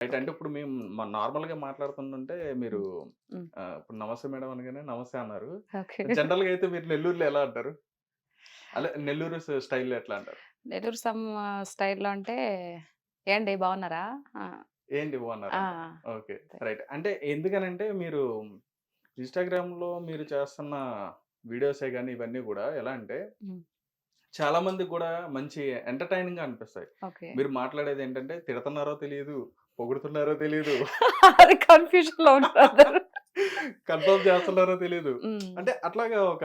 Right. అంటే ఇప్పుడు మేము నార్మల్గా మాట్లాడుతుంటే మీరు ఇప్పుడు నమస్తే మేడం అనగానే నమస్తే అన్నారు. జనరల్గా అయితే మీరు నెల్లూరులో ఎలా అంటారు? అలా నెల్లూరు స్టైల్లో ఎట్లా అంటారు? నెల్లూరు సమ్ స్టైల్లో అంటే ఏండి బాగున్నారా? ఏంటి బాగున్నారు? ఓకే. రైట్. అంటే ఎందుకనంటే మీరు ఇన్స్టాగ్రామ్లో మీరు చేస్తున్న వీడియోసే కానీ ఇవన్నీ కూడా ఎలా అంటే. చాలా మందికి కూడా మంచి ఎంటర్టైనింగ్గా అనిపిస్తాయి మీరు మాట్లాడేది ఏంటంటే తిడుతున్నారో తెలియదు. పొగుడుతున్నారో తెలియదు కన్ఫ్యూజన్ లో ఉంటారు కన్ఫర్మ్ చేస్తున్నారో తెలియదు అంటే అట్లాగా ఒక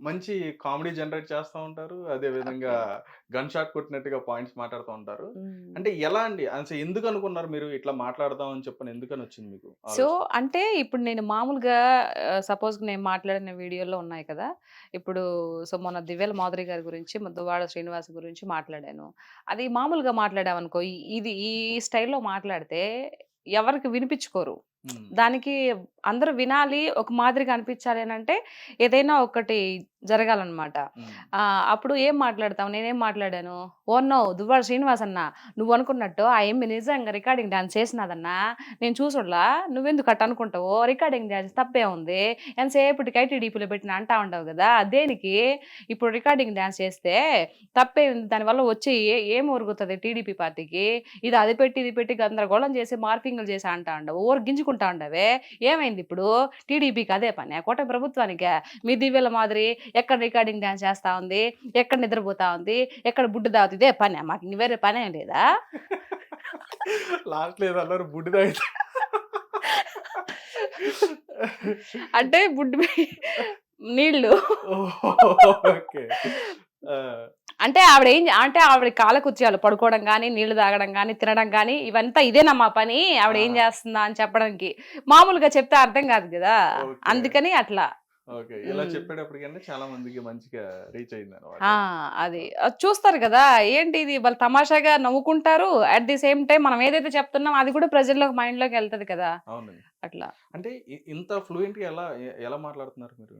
మంచి కామెడీ జనరేట్ చేస్తూ ఉంటారు. అదే విధంగా గన్ షాట్ కొట్టినట్టుగా పాయింట్స్ మాట్లాడుతూ ఉంటారు. అంటే ఎలా అండి? అసలు ఎందుకు అనుకున్నారు మీరు ఇట్లా మాట్లాడదాం అని చెప్పని ఎందుకని వచ్చింది మీకు సో? అంటే ఇప్పుడు నేను మామూలుగా సపోజ్ నేను మాట్లాడిన వీడియోలో ఉన్నాయి కదా. ఇప్పుడు సో మొన్న దివ్యల మాధురి గారి గురించి ముద్దవాడ శ్రీనివాస్ గురించి మాట్లాడాను. అది మామూలుగా మాట్లాడామనుకో ఇది ఈ స్టైల్లో మాట్లాడితే ఎవరికి వినిపించుకోరు. దానికి అందరూ వినాలి ఒక మాదిరిగా అనిపించాలి అని అంటే ఏదైనా ఒకటి జరగాలన్నమాట. అప్పుడు ఏం మాట్లాడతావు? నేనేం మాట్లాడాను? ఓ నో దువ్వాడ శ్రీనివాస్ అన్న నువ్వు అనుకున్నట్టు ఆ ఏమి నిజంగా రికార్డింగ్ డాన్స్ చేసినదన్నా నేను చూసుడ్లా నువ్వెందుకు అట్ట అనుకుంటావు? రికార్డింగ్ డాన్స్ తప్పే ఉంది. ఎంతసేపటి ఐటీడీపీలో పెట్టిన అంటా ఉండవు కదా? దేనికి? ఇప్పుడు రికార్డింగ్ డాన్స్ చేస్తే తప్పే ఉంది. దానివల్ల వచ్చి ఏ- ఏం ఒరుగుతుంది టీడీపీ పార్టీకి? ఇది అది పెట్టి ఇది పెట్టి గందరగోళం చేసి మార్పింగ్లు చేసి అంటా ఉండవు. ఓరు గింజుకుంటా ఉండవే. ఏమైంది ఇప్పుడు? టీడీపీకి అదే పని? కోట ప్రభుత్వానికి? మీ దివ్యల మాదిరి ఎక్కడ రికార్డింగ్ డాన్స్ చేస్తా ఉంది? ఎక్కడ నిద్రపోతా ఉంది? ఎక్కడ బుడ్డు తాగుతుంది? ఇదే పని మాకు వేరే పని లేదా? లాస్ట్ లేదు అన్నారు బుడ్డి తాగితే. అంటే బుడ్డు నీళ్ళు. అంటే ఆవిడ ఏం అంటే ఆవిడ కాలకుత్యాలు పడుకోవడం కానీ నీళ్ళు తాగడం కానీ తినడం కానీ ఇవంతా ఇదేనా మా పని? ఆవిడ ఏం. చేస్తుందా అని చెప్పడానికి మామూలుగా చెప్తే అర్థం కాదు కదా. అందుకని అట్లా. ఓకే. ఇలా ఉమ్. చెప్పేటప్పటికన్నా చాలా మందికి మంచిగా రీచ్ అయింది అనమాట అది. చూస్తారు కదా! ఏంటి ఇది? వాళ్ళు తమాషాగా నవ్వుకుంటారు. అట్ ది సేమ్ టైం మనం ఏదైతే చెప్తున్నాం అది కూడా ప్రజల్లోకి మైండ్లోకి వెళ్తది కదా! అట్లా. అంటే ఇంత ఫ్లూయెంట్గా ఎలా ఎలా మాట్లాడుతున్నారు మీరు?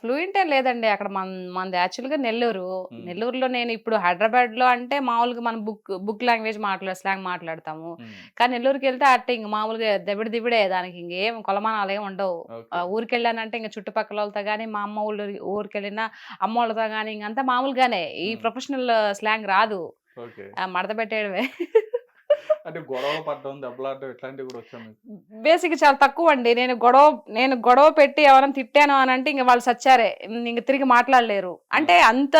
ఫ్లూయెంట్ ఏ లేదండి. అక్కడ మన మనది యాక్చువల్గా నెల్లూరు. నెల్లూరులో నేను ఇప్పుడు హైదరాబాద్లో అంటే మామూలుగా మనం బుక్ బుక్ లాంగ్వేజ్ మాట్లాడ స్లాంగ్ మాట్లాడతాము. కానీ నెల్లూరుకి వెళ్తే అట్టే ఇంక మామూలుగా దెబ్బడి దిబిడే దానికి ఇంకేం కొలమానాలు ఏమి ఉండవు. ఊరికి వెళ్ళానంటే ఇంకా చుట్టుపక్కల వాళ్ళతో కానీ మా అమ్మ ఊళ్ళో ఊరికి వెళ్ళినా అమ్మ వాళ్ళతో కానీ ఇంకంతా మామూలుగానే. ఈ. ప్రొఫెషనల్ స్లాంగ్ రాదు. మడత పెట్టేయడమే. అంటే గొడవ పడడం దెబ్బలాడడం ఇట్లాంటివి కూడా వచ్చాను బేసిక్ చాలా తక్కువ అండి నేను గొడవ నేను గొడవ పెట్టి ఎవరైనా తిట్టాను అని అంటే ఇంక వాళ్ళు సచ్చారే. ఇంక తిరిగి మాట్లాడలేరు. అంటే అంత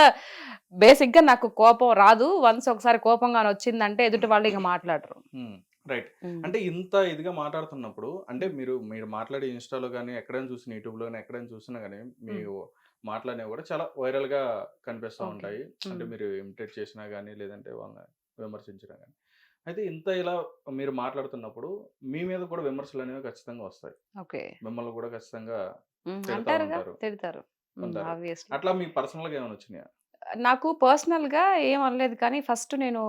బేసిక్గా నాకు కోపం రాదు. వన్స్ ఒకసారి కోపంగా వచ్చిందంటే ఎదుటి వాళ్ళు ఇంక మాట్లాడరు. రైట్. అంటే ఇంత ఇదిగా మాట్లాడుతున్నప్పుడు అంటే మీరు మీరు మాట్లాడే ఇన్స్టాలో కానీ ఎక్కడైనా చూసిన యూట్యూబ్లో కానీ ఎక్కడైనా చూసినా కానీ మీరు మాట్లాడినవి కూడా చాలా వైరల్గా కనిపిస్తూ. ఉంటాయి. అంటే. మీరు ఇమిటేట్ చేసినా కానీ లేదంటే వాళ్ళని విమర్శించినా కానీ అయితే ఇంత ఇలా మీరు మాట్లాడుతున్నప్పుడు మీ మీద కూడా విమర్శలు అనేవి ఖచ్చితంగా వస్తాయి. ఓకే. మిమ్మల్ని కూడా ఖచ్చితంగా. తిడతారు. అట్లా మీ పర్సనల్గా ఏమైనా వచ్చినాయా? నాకు పర్సనల్గా ఏం అనలేదు కానీ ఫస్ట్ నేను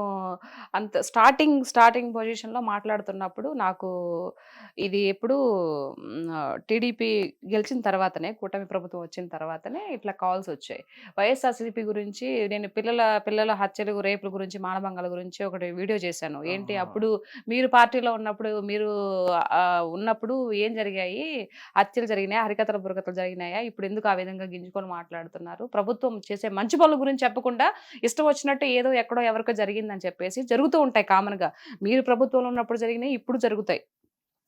అంత స్టార్టింగ్ స్టార్టింగ్ పొజిషన్లో మాట్లాడుతున్నప్పుడు నాకు ఇది ఎప్పుడు టీడీపీ గెలిచిన తర్వాతనే కూటమి ప్రభుత్వం వచ్చిన తర్వాతనే ఇట్లా కాల్స్ వచ్చాయి. వైఎస్ఆర్సీపీ గురించి నేను పిల్లల పిల్లల హత్యలు రేపుల గురించి మానభంగాల గురించి ఒకటి వీడియో చేశాను. ఏంటి. అప్పుడు మీరు పార్టీలో ఉన్నప్పుడు మీరు ఉన్నప్పుడు ఏం జరిగాయి? హత్యలు జరిగినాయా? హరికథల బురకథలు జరిగినాయా? ఇప్పుడు ఎందుకు ఆ విధంగా గింజుకొని మాట్లాడుతున్నారు? ప్రభుత్వం చేసే మంచి పనుల గురించి చెప్పకుండా ఇష్టం వచ్చినట్టు ఏదో ఎక్కడో ఎవరికో జరిగిందని చెప్పేసి జరుగుతూ ఉంటాయి కామన్గా. మీరు ప్రభుత్వంలో ఉన్నప్పుడు జరిగినాయి ఇప్పుడు జరుగుతాయి.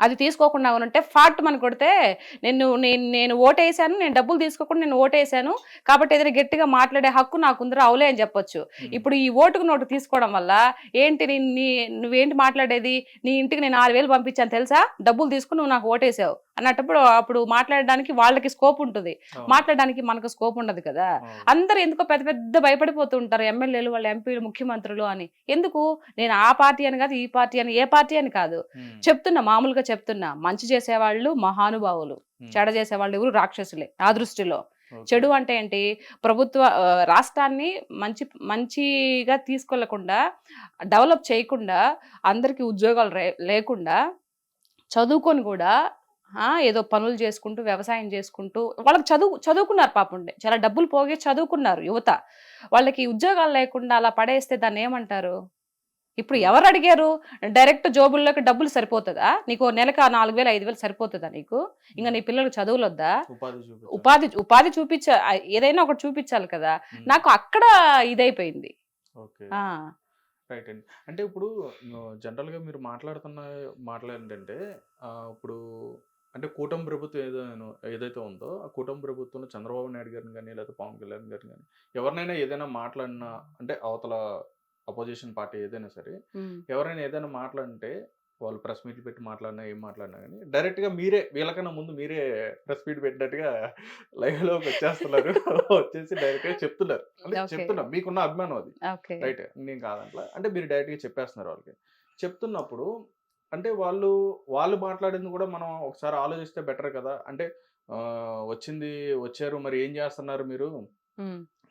అది తీసుకోకుండా ఉంటే ఫాట్ మన కొడితే నేను నేను నేను ఓటేసాను నేను డబ్బులు తీసుకోకుండా నేను ఓటేసాను కాబట్టి ఏదైనా గట్టిగా మాట్లాడే హక్కు నాకు ఉందిరా అవులే అని చెప్పొచ్చు. ఇప్పుడు ఈ ఓటుకు నోటు తీసుకోవడం వల్ల ఏంటి నీ నువ్వేంటి మాట్లాడేది? నీ ఇంటికి నేను ఆరు వేలు పంపించాను తెలుసా? డబ్బులు తీసుకుని నువ్వు నాకు ఓటేసావు. అన్నప్పుడు అప్పుడు మాట్లాడడానికి వాళ్ళకి స్కోప్ ఉంటుంది. మాట్లాడడానికి మనకు స్కోప్ ఉండదు కదా. అందరూ ఎందుకో పెద్ద పెద్ద భయపడిపోతూ ఉంటారు. ఎమ్మెల్యేలు వాళ్ళ ఎంపీలు ముఖ్యమంత్రులు అని. ఎందుకు? నేను ఆ పార్టీ అని కాదు ఈ పార్టీ అని ఏ పార్టీ అని కాదు. చెప్తున్నా మామూలుగా చెప్తున్నా. మంచి చేసేవాళ్ళు మహానుభావులు. చెడ చేసేవాళ్ళు ఎవరు? రాక్షసులే ఆ దృష్టిలో. చెడు అంటే ఏంటి? ప్రభుత్వ రాష్ట్రాన్ని మంచి మంచిగా తీసుకెళ్ళకుండా డెవలప్ చేయకుండా అందరికీ ఉద్యోగాలు లేకుండా చదువుకొని కూడా ఏదో పనులు చేసుకుంటూ వ్యవసాయం చేసుకుంటూ వాళ్ళకి చదువు చదువుకున్నారు పాపం చాలా డబ్బులు పోగే చదువుకున్నారు యువత. వాళ్ళకి ఉద్యోగాలు లేకుండా అలా పడేస్తే దాన్ని ఏమంటారు? ఇప్పుడు ఎవరు అడిగారు? డైరెక్ట్ జోబుల్లోకి డబ్బులు సరిపోతుందా? నీకు నెలకు నాలుగు వేలు ఐదు వేలు సరిపోతుందా నీకు? ఇంకా నీ పిల్లలకు చదువులు వద్దా ఉపాధి. ఉపాధి ఉపాధి చూపించ ఏదైనా ఒకటి చూపించాలి కదా. నాకు అక్కడ ఇదైపోయింది. రైట్ అండి. అంటే ఇప్పుడు జనరల్గా మీరు మాట్లాడుతున్న మాటలు ఏంటంటే ఆ, ఇప్పుడు అంటే కూటమి ప్రభుత్వం ఏదైనా ఏదైతే ఉందో ఆ కూటమి ప్రభుత్వంలో చంద్రబాబు నాయుడు గారిని కానీ లేదా పవన్ కళ్యాణ్ గారిని కానీ ఎవరినైనా ఏదైనా మాట్లాడినా అంటే అవతల అపోజిషన్ పార్టీ ఏదైనా సరే ఎవరైనా ఏదైనా మాట్లాడితే వాళ్ళు ప్రెస్ మీట్లు పెట్టి మాట్లాడినా ఏం మాట్లాడినా కానీ డైరెక్ట్గా మీరే వీళ్ళకన్నా ముందు మీరే ప్రెస్ మీట్ పెట్టినట్టుగా లైవ్లోకి వచ్చేస్తున్నారు వచ్చేసి డైరెక్ట్గా చెప్తున్నారు. అంటే. చెప్తున్నారు. మీకున్న అభిమానం అది. రైట్ నేను కాదంట్లా. అంటే మీరు డైరెక్ట్గా చెప్పేస్తున్నారు వాళ్ళకి. చెప్తున్నప్పుడు అంటే వాళ్ళు వాళ్ళు మాట్లాడింది కూడా మనం ఒకసారి ఆలోచిస్తే బెటర్ కదా! అంటే వచ్చింది వచ్చారు మరి ఏం చేస్తున్నారు మీరు?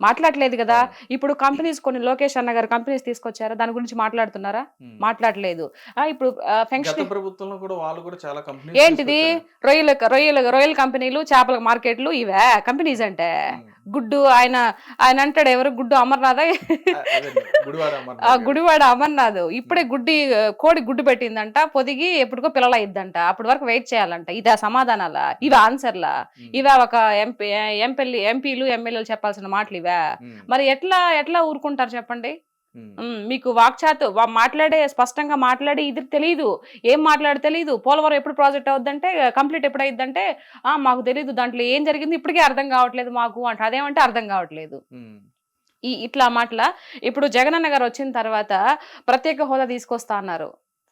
మాట్లాడలేదు కదా. ఇప్పుడు కంపెనీస్ కొన్ని లోకేష్ అన్న గారు కంపెనీస్ తీసుకొచ్చారా? దాని గురించి మాట్లాడుతున్నారా. మాట్లాడలేదు. ఆ, ఇప్పుడు గత ఫంక్షన్ ప్రభుత్వంలో కూడా వాళ్ళు కూడా చాలా కంపెనీ ఏంటిది? రొయ్యల రొయ్యల రొయ్యల కంపెనీలు చేపల మార్కెట్లు ఇవే కంపెనీస్ అంటే? గుడ్డు ఆయన ఆయన అంటాడు ఎవరు? గుడ్డు అమర్నాథ్? గుడివాడ ఆ అమర్నాథ్ గారు. గుడివాడ అమర్నాథ్. ఇప్పుడే గుడ్డి కోడి గుడ్డు పెట్టిందంట పొదిగి ఎప్పుడుకో పిల్లలు అయిద్దంట అప్పటి వరకు వెయిట్ చేయాలంట. ఇదా సమాధానాలా? ఇవే ఆన్సర్లా. ఇవే ఒక ఎంపీ ఎంపీ ఎంపీలు ఎమ్మెల్యేలు చెప్పాల్సిన మాటలు ఇవే? మ్మ్. మరి ఎట్లా ఎట్లా ఊరుకుంటారు చెప్పండి? మీకు వాక్చాతు మాట్లాడే స్పష్టంగా మాట్లాడి ఇది తెలియదు ఏం మాట్లాడి తెలియదు పోలవరం ఎప్పుడు ప్రాజెక్ట్ అవుద్దంటే కంప్లీట్ ఎప్పుడు అయిద్దంటే ఆ మాకు తెలియదు దాంట్లో ఏం జరిగింది ఇప్పటికే అర్థం కావట్లేదు మాకు అంటే. అదేమంటే అర్థం కావట్లేదు. ఈ ఇట్లా మాటల. ఇప్పుడు జగనన్న గారు వచ్చిన తర్వాత ప్రత్యేక హోదా తీసుకొస్తా అన్నారు.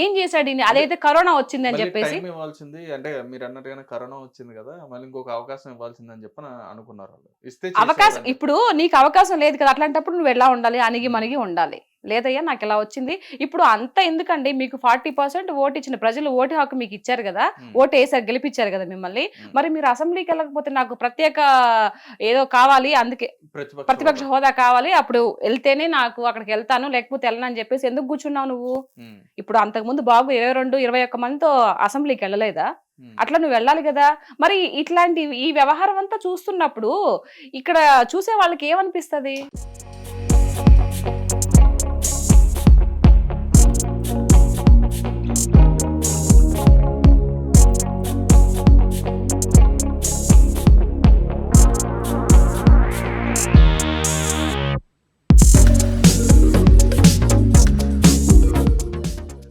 ఏం చేశాడు? అదైతే కరోనా వచ్చింది అని చెప్పేసి. ఇవ్వాల్సింది. అంటే మీరు అన్నట్టుగానే కరోనా వచ్చింది కదా మళ్ళీ ఇంకొక అవకాశం ఇవ్వాల్సింది అని చెప్పి అనుకున్నారు ఇస్తే అవకాశం. ఇప్పుడు నీకు అవకాశం లేదు కదా అట్లాంటప్పుడు నువ్వు ఎలా ఉండాలి? అణిగి మణిగి ఉండాలి. లేదయ్యా నాకు ఇలా వచ్చింది? ఇప్పుడు అంత ఎందుకండి? మీకు ఫార్టీ పర్సెంట్ ఓటు ఇచ్చిన ప్రజలు ఓటు హక్కు మీకు ఇచ్చారు కదా? ఓటు వేసారు గెలిపించారు కదా మిమ్మల్ని. మరి మీరు అసెంబ్లీకి వెళ్ళకపోతే నాకు ప్రత్యేక ఏదో కావాలి అందుకే ప్రతిపక్ష హోదా. కావాలి. అప్పుడు వెళ్తేనే నాకు అక్కడికి వెళ్తాను లేకపోతే వెళ్ళను అని చెప్పేసి ఎందుకు కూర్చున్నావు నువ్వు? ఇప్పుడు అంతకుముందు బాబు ఇరవై రెండు ఇరవై ఒక్క మందితో అసెంబ్లీకి వెళ్ళలేదా. అట్లా నువ్వు వెళ్ళాలి కదా? మరి ఇట్లాంటి ఈ వ్యవహారం అంతా చూస్తున్నప్పుడు ఇక్కడ చూసే వాళ్ళకి ఏమనిపిస్తది?